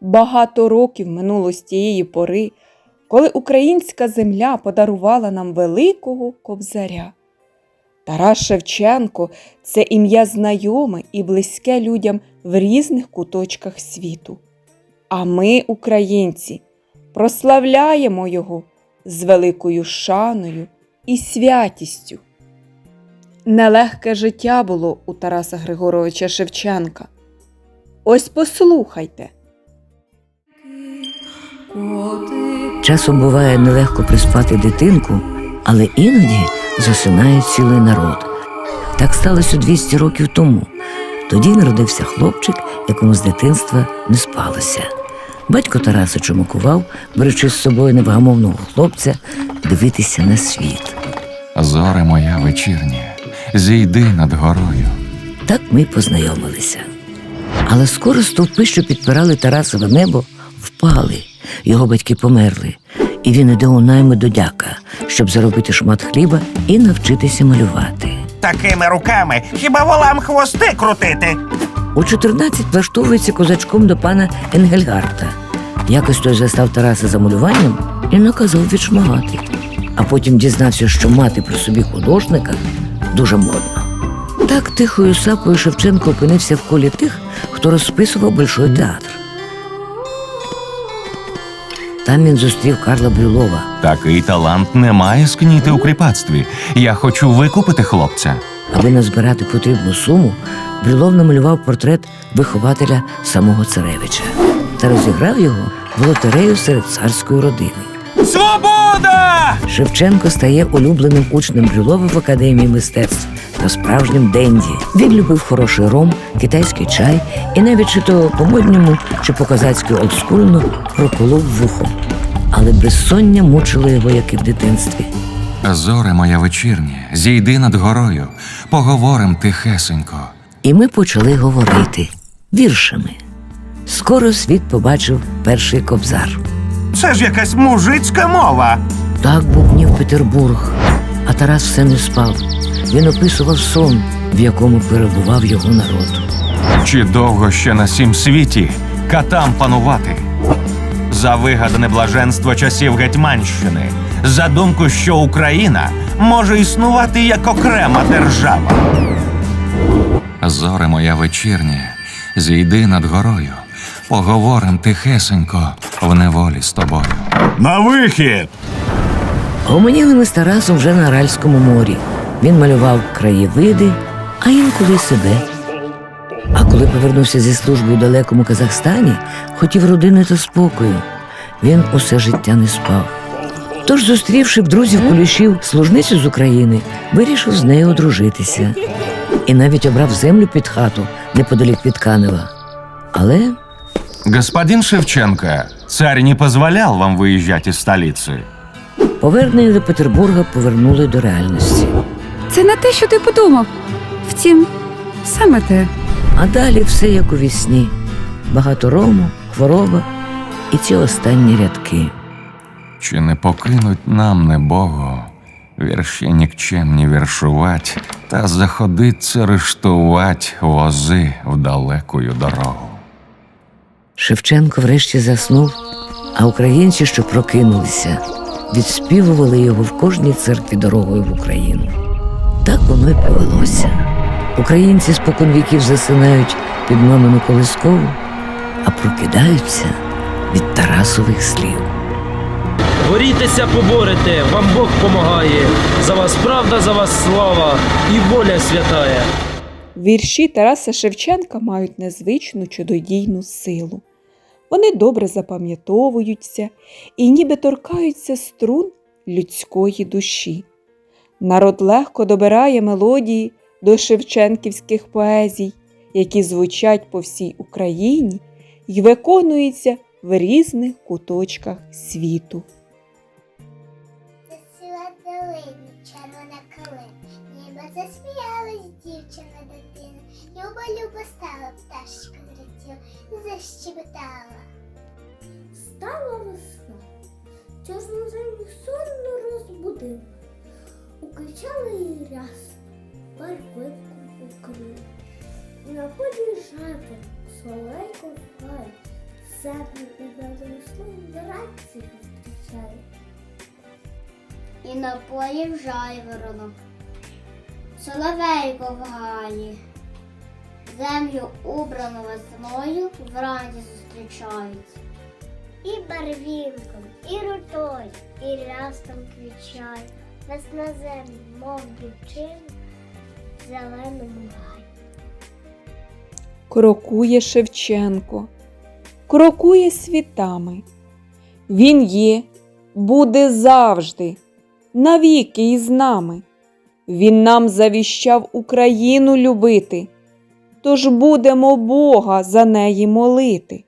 Багато років минуло з тієї пори, коли українська земля подарувала нам великого кобзаря. Тарас Шевченко це ім'я знайоме і близьке людям в різних куточках світу. А ми, українці, прославляємо його з великою шаною і святістю. Нелегке життя було у Тараса Григоровича Шевченка. Ось послухайте. Часом буває нелегко приспати дитинку, але іноді засинає цілий народ. Так сталося 200 років тому. Тоді народився хлопчик, якому з дитинства не спалося. Батько Тараса чумакував, беручи з собою невгамовного хлопця дивитися на світ. Зоре моя вечірня, зійди над горою. Так ми й познайомилися. Але скоро стовпи, що підпирали Тарасове небо, впали. Його батьки померли, і він іде у найми до дяка, щоб заробити шмат хліба і навчитися малювати. Такими руками хіба волам хвости крутити? У 14 влаштовується козачком до пана Енгельгарта. Якось той застав Тараса за малюванням і наказав відшмагати. А потім дізнався, що мати при собі художника дуже модно. Так тихою сапою Шевченко опинився в колі тих, хто розписував Большой театр. Там він зустрів Карла Брюлова. Такий талант не має скніти у кріпацтві. Я хочу викупити хлопця. Аби назбирати потрібну суму, Брюлов намалював портрет вихователя самого царевича та розіграв його в лотерею серед царської родини. Свобода! Шевченко стає улюбленим учнем Брюлова в академії мистецтв та справжнім денді. Він любив хороший ром, китайський чай і навіть чи то по-модньому, чи по-козацьки олдскульно проколов вухо. Але безсоння мучило його, як і в дитинстві. Зоре моя вечірня, зійди над горою, поговорим тихесенько. І ми почали говорити віршами. Скоро світ побачив перший кобзар. Це ж якась мужицька мова. Так бубнів Петербург, а Тарас все не спав. Він описував сон, в якому перебував його народ. Чи довго ще на сім світі катам панувати? За вигадане блаженство часів Гетьманщини, за думку, що Україна може існувати як окрема держава. Зоре моя вечірня, зійди над горою, поговорим тихесенько в неволі з тобою. На вихід! Гомоніли ми з Тарасом вже на Аральському морі. Він малював краєвиди, а інколи себе. А коли повернувся зі служби у далекому Казахстані, хотів родини та спокою. Він усе життя не спав. Тож, зустрівши в друзів кулішів служницю з України, вирішив з нею одружитися. І навіть обрав землю під хату неподалік від Канева. Але Господин Шевченко, царь не позволял вам выезжать из столицы. Повернення до Петербурга повернули до реальності. Це не те, що ти подумав. Втім, саме те. А далі все як у вісні. Багато рому, хвороба і ці останні рядки. Чи не покинуть нам не Богу, вірші нікчемні віршувать, та заходиться рештувать вози в далекую дорогу. Шевченко врешті заснув, а українці, що прокинулися, відспівували його в кожній церкві дорогою в Україну. Так воно й повелося. Українці споконвіків засинають під мамину колискову, а прокидаються від Тарасових слів. Борітеся, поборете, вам Бог помагає. За вас правда, за вас слава і воля святая. Вірші Тараса Шевченка мають незвичну чудодійну силу. Вони добре запам'ятовуються і ніби торкаються струн людської душі. Народ легко добирає мелодії до шевченківських поезій, які звучать по всій Україні і виконуються в різних куточках світу. Засіла долині, червона калина, ніби засміялась дівчина. Люба люба стала пташечка злетіла, защебетала. Стала весна, чорну землю сонно розбудив, укричала її рясно, барвинку укрив. На полі жайворонок, соловейко в гай, Землю і дорослу вранці зустрічає. І на полі жайворонок, соловейко в гаї. Землю убрану весною вранці зустрічають. І барвінком, і рутою, і рястом квічай. Весна землю, мов дівчина, зеленому гаї. Крокує Шевченко, крокує світами. Він є, буде завжди, навіки із нами. Він нам завіщав Україну любити, тож будемо Бога за неї молити.